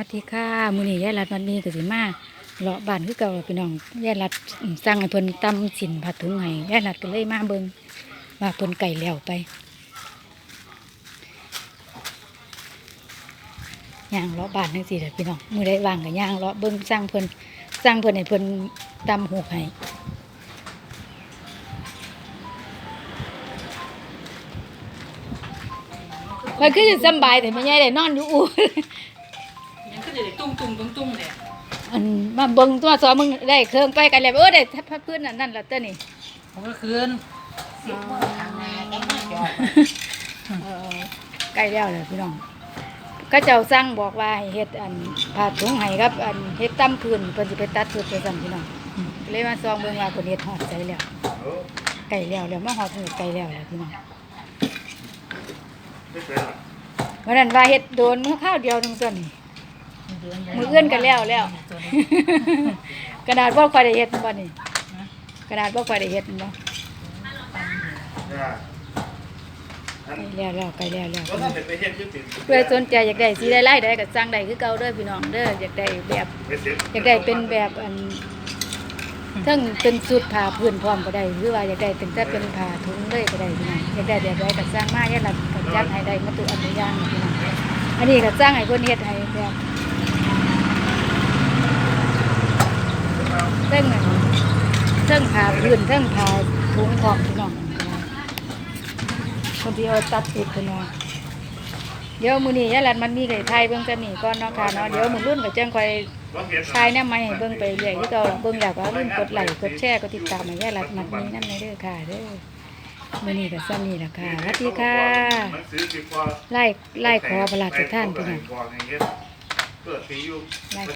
วัสดีค่ะมือนี้ยายรัดวันนี้ก็สิมาเลาะบ้านคือเก่าพี่น้องยายรัดอืมสั่งให้เพิ่นตำสินผัดถุงให้ยายรัดก็เลยมาเบิ่งว่าเพิ่นไก่แล้วไปย่างเลาะบ้านจังซี่ล่ะพี่น้องมือใดว่างก็ย่างเลาะเบิ่งสั่งเพิ่นสั่งเพิ่นให้เพิ่นตำหูกให้มันคือจะสบายแต่ไม่ใช่ได้นอนอยู่อู่ ยังก็จะได้ตุ้งตุ้งตุ้งตุ้งเลยอันมาเบิ่งตัวสอมึงได้เครื่องไปกันแล้วเออได้พัดพื้นอันนั่นละเต้อนี่ผมก็คืนเออใกล้แล้วเลยพี่น้องก็เจ้าสั่งบอกว่าให้เฮ็ดอันผ้าถุงให้ครับ อันเฮ็ดตั้มพื้นเพิ่นสิไปตัดพื้นไปสั่นพี่น้องอืมเลยมาซองเบิ่งว่าเพิ่นเฮ็ดฮอดใจแล้วไก่แล้วแล้วมาฮอดมือไก่แล้วแล้วพี่น้องไม่เป็นหรอกวันนั้นว่าเฮ็ดโดนมื้อข้าวเดียวนึงตัวนี่ มือเอื้อนกันแล้วแล้ว กระดาษบ่ค่อยได้เฮ็ดบ่นี่กระดาษบ่ค่อยได้เฮ็ดบ่เนี่ยอันไก่แล้วแล้วไก่แล้วแล้วว่าถ้าเป็นไปเฮ็ดอยุติเพื่อสนใจอยากได้สีได้ไล่ได้ก็สั่งได้คือเก่าเด้อพี่น้องเด้ออยากได้แบบไม่เสร็จอยากได้เป็นแบบอันทั้งเป็นสุดผ้าพื้นพร้อมก็ได้หรือว่าอยากได้เป็นแต่เป็นผ้าถุงเลยก็ได้พี่น้องอยากได้แบบใดก็สร้างมาอย่าหลับก็จัดให้ได้มาตุอันอย่างนะพี่น้องอันนี้ก็สร้างให้เพิ่นเฮ็ดให้แบบ เทั้งอันเทั้งผ้าพื้นเทั้งผ้าถุงพร้อมพี่น้องคนที่เอาตัดติดพี่น้องเดี๋ยวมือนี้ยายหลัดมันมีไก่ไทยเบิ่งจะนี่ก่อนเนาะค่ะเนาะเดี๋ยวมือรุ่นก็จังคอยว่าเฮ็ดชายแนวใหม่ให้เบิ่งไปเรื่อยที่เก่าเบิ่งแล้วก็อย่าลืมกดไลค์กดแชร์กดติดตามให้ยายรัดมันนี้นั่นเด้อค่ะเด้อมื้อนี้ก็ซ้ำนี่ละค่ะสวัสดีค่ะไล่ไล่ขอประหลาดทุกท่านพี่น้อง